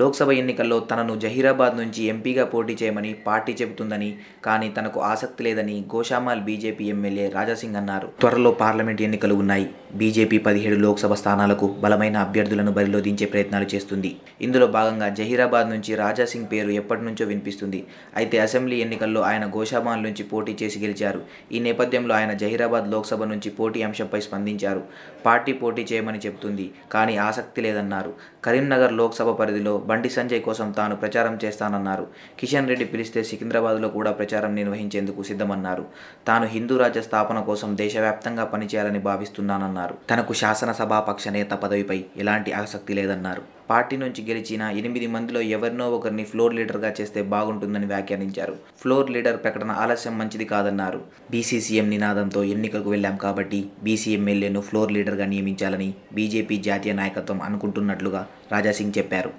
లోక్సభ ఎన్నికల్లో తనను జహీరాబాద్ నుంచి ఎంపీగా పోటీ చేయమని పార్టీ చెబుతుందని కానీ తనకు ఆసక్తి లేదని గోషామాల్ బీజేపీ ఎమ్మెల్యే రాజాసింగ్ అన్నారు. త్వరలో పార్లమెంట్ ఎన్నికలు ఉన్నాయి. బీజేపీ పదిహేడు లోక్సభ స్థానాలకు బలమైన అభ్యర్థులను బరిలో దించే ప్రయత్నాలు చేస్తుంది. ఇందులో భాగంగా జహీరాబాద్ నుంచి రాజాసింగ్ పేరు ఎప్పటి నుంచో వినిపిస్తుంది. అయితే అసెంబ్లీ ఎన్నికల్లో ఆయన గోషాబాన్ నుంచి పోటీ చేసి గెలిచారు. ఈ నేపథ్యంలో ఆయన జహీరాబాద్ లోక్సభ నుంచి పోటీ అంశంపై స్పందించారు. పార్టీ పోటీ చేయమని చెబుతుంది కానీ ఆసక్తి లేదన్నారు. కరీంనగర్ లోక్సభ పరిధిలో బండి సంజయ్ కోసం తాను ప్రచారం చేస్తానన్నారు. కిషన్ రెడ్డి పిలిస్తే సికింద్రాబాద్లో కూడా ప్రచారం నిర్వహించేందుకు సిద్ధమన్నారు. తాను హిందూ రాజ్య స్థాపన కోసం దేశవ్యాప్తంగా పనిచేయాలని భావిస్తున్నానన్నారు. తనకు శాసనసభాపక్ష నేత పదవిపై ఎలాంటి ఆసక్తి లేదన్నారు. పార్టీ నుంచి గెలిచిన ఎనిమిది మందిలో ఎవరినో ఒకరిని ఫ్లోర్ లీడర్గా చేస్తే బాగుంటుందని వ్యాఖ్యానించారు. ఫ్లోర్ లీడర్ ప్రకటన ఆలస్యం మంచిది కాదన్నారు. బీసీసీఎం నినాదంతో ఎన్నికలకు వెళ్ళాం కాబట్టి బీసీ ఎమ్మెల్యేను ఫ్లోర్ లీడర్గా నియమించాలని బీజేపీ జాతీయ నాయకత్వం అనుకుంటున్నట్లుగా రాజాసింగ్ చెప్పారు.